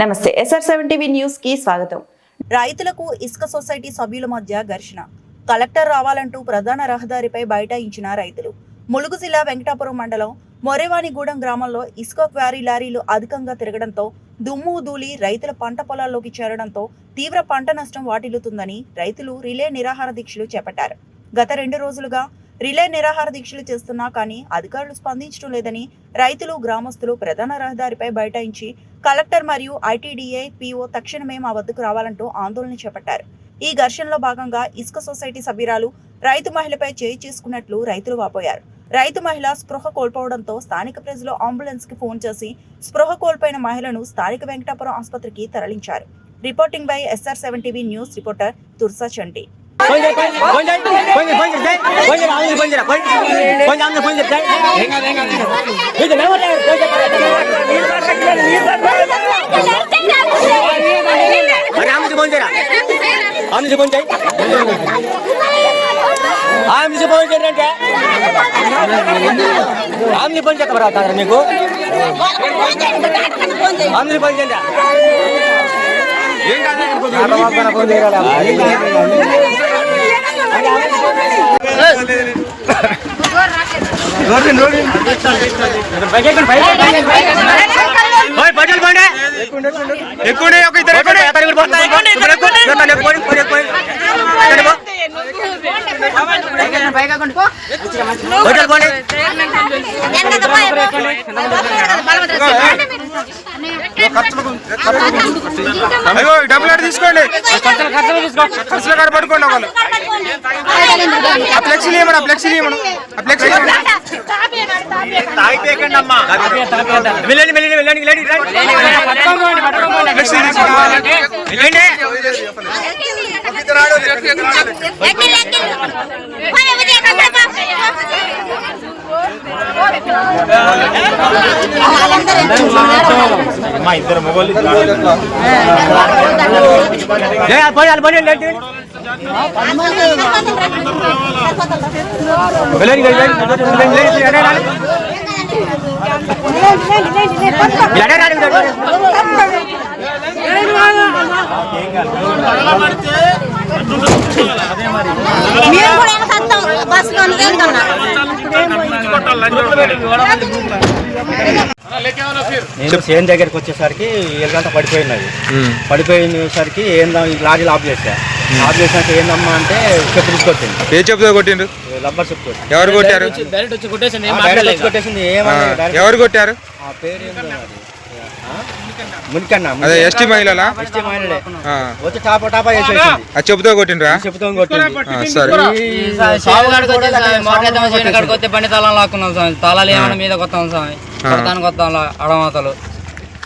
నమస్తే SR seven TV న్యూస్కి స్వాగతం. రైతులకు ఇసుక సొసైటీ సభ్యుల మధ్య ఘర్షణ. కలెక్టర్ రావాలంటూ ప్రధాన రహదారిపై బైఠాయించిన రైతులు. ములుగు జిల్లా వెంకటాపురం మండలం మొరేవానిగూడెం గ్రామంలో ఇసుక క్వారీ లారీలు అధికంగా తిరగడంతో దుమ్ము ధూళి రైతుల పంట పొలాల్లోకి చేరడంతో తీవ్ర పంట నష్టం వాటిల్లుతుందని రైతులు రిలే నిరాహార దీక్షలు చేపట్టారు. గత రెండు రోజులుగా రిలే నిరాహార దీక్షలు చేస్తున్నా కానీ అధికారులు స్పందించడం లేదని రైతులు గ్రామస్తులు ప్రధాన రహదారిపై బైఠాయించి కలెక్టర్ మరియు ఐటీడీఏ పీఓ తక్షణమే మా వద్దకు రావాలంటూ ఆందోళన చేపట్టారు. ఈ ఘర్షణలో భాగంగా ఇసుక సొసైటీ సభ్యురాలు రైతు మహిళపై చేయి చేసుకున్నట్లు రైతులు వాపోయారు. రైతు మహిళ స్పృహ కోల్పోవడంతో స్థానిక ప్రజలు అంబులెన్స్కి ఫోన్ చేసి స్పృహ కోల్పోయిన మహిళను స్థానిక వెంకటాపురం ఆసుపత్రికి తరలించారు. Reporting by SR seven TV news reporter Tursa Chanti. ఆమె చేయరా ఆమె ఫోన్ చేయి ఆమె ఫోన్ చేస్తా బరా కాదు మీకు ఆమె ఫోన్ చేయండి ఫోన్ చేయరా పటేల్ పండే. ఎక్కువ ఒక ఇద్దరు పటేల్ పండే. అయ్యో డబ్బులు అటు తీసుకోండి ఖర్చుల కాడ పట్టుకోండి వాళ్ళు ఆ ఫ్లెక్సీలు ఏమన్నా ఆ ఫ్లెక్సీలు ఏమన్నా ఆ ఫ్లెక్సీలు వెళ్ళండి వెళ్ళండి వెళ్ళండి వెళ్ళండి వెళ్ళండి మా ఇద్దరు మొగోళ్ళు వెళ్ళండి కూడా నేను సేన్ దగ్గరికి వచ్చేసరికి ఏడు గంట పడిపోయినది పడిపోయినసరికి ఏందా ఈ లారీలు ఆఫ్ చేశా. ఆఫ్ చేసినాక ఏందమ్మా అంటే చెప్పు తీసుకొచ్చింది ఏ చెప్తా కొట్టిండ్రు రబ్బర్ చెప్పు కొట్టింది. ఎవరు కొట్టారు? డైరెక్ట్ వచ్చి కొట్టేసింది ఏమన్నా ఎవరు కొట్టారు? ఆ పేరు ఏందో? మునికన్నా. అదే ఎస్టీ మహిళలా? ఎస్టీ మహిళలే. ఆ, వచ్చి టాపా టాపా చేసేసింది. అది చెబుతా కొట్టిండ్రా? చెప్తాం కొట్టింది. ఆ, సరే. ఈ సాగుగాడికి వచ్చి మోటార్ సాగు కాడికి వస్తే బండి తాళం లాక్కున్నాం స్వామి తాళాలు ఏమైనా మీద కొత్తాం స్వామి కొడతానికి వస్తాం అడమాతలు.